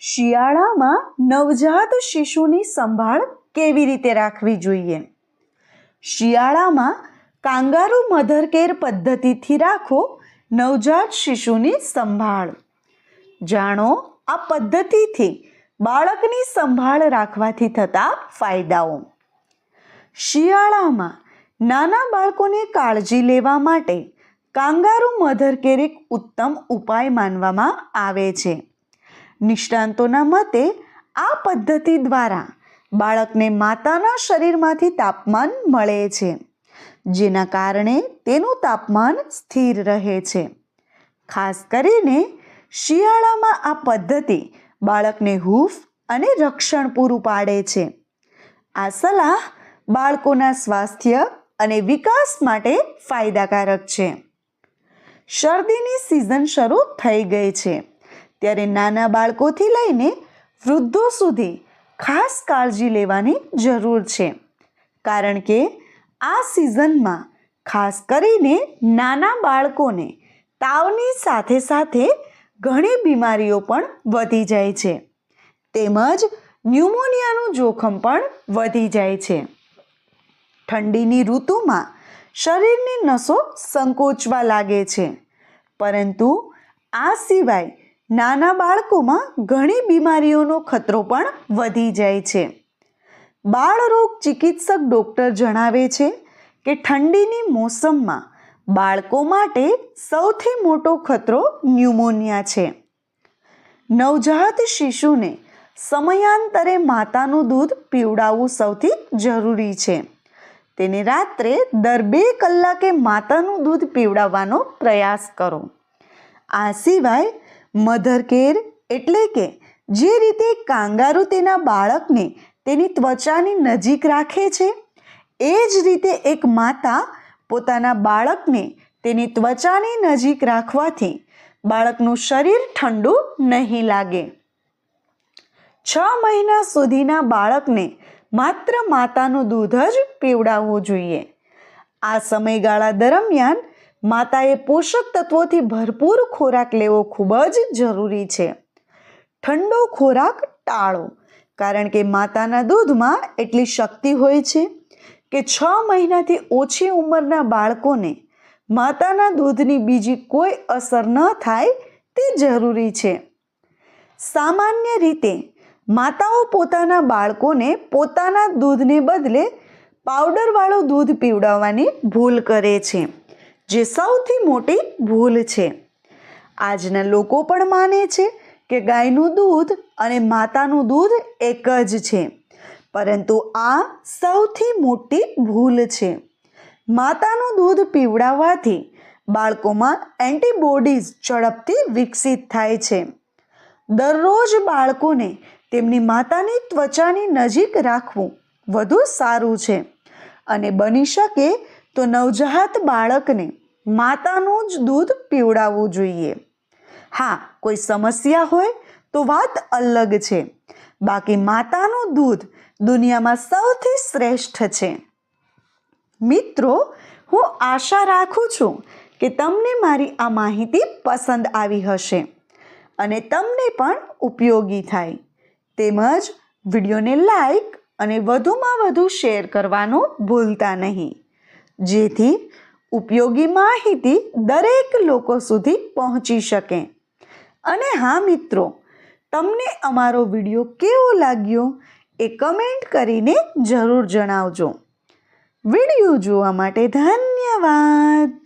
શિયાળામાં નવજાત શિશુની સંભાળ કેવી રીતે રાખવી જોઈએ? શિયાળામાં કાંગારુ મધર કેર પદ્ધતિથી રાખો નવજાત શિશુની સંભાળ. જાણો, આ પદ્ધતિથી બાળકની સંભાળ રાખવાથી થતા ફાયદાઓ. શિયાળામાં નાના બાળકોને કાળજી લેવા માટે કાંગારુ મધર કેર એક ઉત્તમ ઉપાય માનવામાં આવે છે. નિષ્ણાંતોના મતે આ પદ્ધતિ દ્વારા બાળકને માતાના શરીરમાંથી તાપમાન મળે છે, જેના કારણે તેનું તાપમાન સ્થિર રહે છે. ખાસ કરીને શિયાળામાં આ પદ્ધતિ બાળકને હૂફ અને રક્ષણ પૂરું પાડે છે. આ સલાહ બાળકોના સ્વાસ્થ્ય અને વિકાસ માટે ફાયદાકારક છે. શરદીની સિઝન શરૂ થઈ ગઈ છે. ત્યારે નાના બાળકોથી લઈને વૃદ્ધો સુધી ખાસ કાળજી લેવાની જરૂર છે. કારણ કે આ સિઝનમાં ખાસ કરીને નાના બાળકોને તાવની સાથે સાથે ઘણી બીમારીઓ પણ વધી જાય છે. તેમજ ન્યુમોનિયાનું જોખમ પણ વધી જાય છે. ઠંડીની ઋતુમાં શરીરની નસો સંકોચવા લાગે છે. પરંતુ આ સિવાય નાના બાળકોમાં ઘણી બીમારીઓનો ખતરો પણ વધી જાય છે. બાળરોગ ચિકિત્સક ડૉક્ટર જણાવે છે કે ઠંડીની મોસમમાં બાળકો માટે સૌથી મોટો ખતરો ન્યુમોનિયા છે. નવજાત શિશુને સમયાંતરે માતાનું દૂધ પીવડાવવું સૌથી જરૂરી છે. તેને રાત્રે દર બે કલાકે માતાનું દૂધ પીવડાવવાનો પ્રયાસ કરો. આ સિવાય મધર કેર એટલે કે જે રીતે કાંગારુ તેના બાળકને તેની ત્વચાની નજીક રાખે છે, એ જ રીતે એક માતા પોતાના બાળકને તેની ત્વચાની નજીક રાખવાથી બાળકનું શરીર ઠંડુ નહીં લાગે. છ મહિના સુધીના બાળકને માત્ર માતાનું દૂધ જ પીવડાવવું જોઈએ. આ સમયગાળા દરમિયાન માતાએ પોષક તત્વોથી ભરપૂર ખોરાક લેવો ખૂબ જ જરૂરી છે. ઠંડો ખોરાક ટાળો, કારણ કે માતાના દૂધમાં એટલી શક્તિ હોય છે કે છ મહિનાથી ઓછી ઉંમરના બાળકોને માતાના દૂધની બીજી કોઈ અસર ન થાય તે જરૂરી છે. સામાન્ય રીતે, માતાઓ પોતાના બાળકોને પોતાના દૂધને બદલે પાવડરવાળું દૂધ પીવડાવવાની ભૂલ કરે છે. જે સૌથી મોટી ભૂલ છે. આજના લોકો પણ માને છે કે ગાયનું દૂધ અને માતાનું દૂધ એક જ છે. પરંતુ આ સૌથી મોટી ભૂલ છે. માતાનું દૂધ પીવડાવવાથી બાળકોમાં એન્ટીબોડીઝ ઝડપથી વિકસિત થાય છે. દરરોજ બાળકોને તેમની માતાની ત્વચાની નજીક રાખવું વધુ સારું છે. અને બની શકે તો નવજાત બાળકને માતાનું જ દૂધ પીવડાવવું જોઈએ. હા, કોઈ સમસ્યા હોય તો વાત અલગ છે. બાકી માતાનું દૂધ દુનિયામાં સૌથી શ્રેષ્ઠ છે. મિત્રો, હું આશા રાખું છું કે તમને મારી આ માહિતી પસંદ આવી હશે અને તમને પણ ઉપયોગી થાય. તેમજ વિડીયોને લાઈક અને વધુમાં વધુ શેર કરવાનું ભૂલતા નહીં. જેથી ઉપયોગી માહિતી દરેક લોકો સુધી પહોંચી શકે. અને હા મિત્રો, તમને અમારો વીડિયો કેવો લાગ્યો એ કમેન્ટ કરીને જરૂર જણાવજો. વીડિયો જોવા માટે ધન્યવાદ.